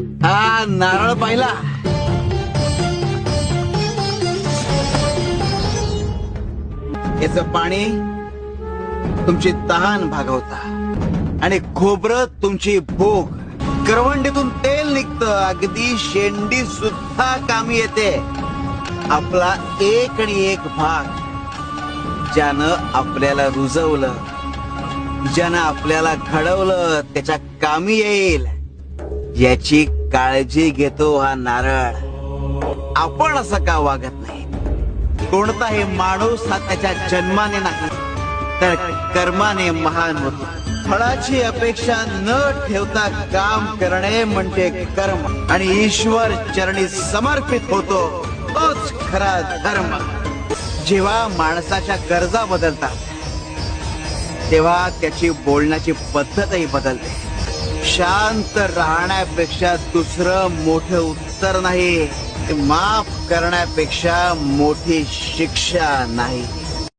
हा नारळ पाहिला. याच पाणी तुमची तहान भागवता आणि खोबरं तुमची भूक करवंडीतून तेल निघतं. अगदी शेंडी सुद्धा कामी येते. आपला एक आणि एक भाग ज्यानं आपल्याला रुजवलं ज्यानं आपल्याला घडवलं त्याच्या कामी येईल. याची काळजी घेतो हा नारळ. आपण असं का वागत नाही? कोणताही माणूस हा त्याच्या जन्माने नाही तर कर्माने महान होतो. फळाची अपेक्षा न ठेवता काम करणे म्हणजे कर्म. आणि ईश्वर चरणी समर्पित होतो तोच खरा धर्म. जेव्हा माणसाच्या गरजा बदलतात तेव्हा त्याची बोलण्याची पद्धतही बदलते. शांत राहण्यापेक्षा दुसरं मोठं उत्तर नाही. ते माफ करण्यापेक्षा मोठी शिक्षा नाही.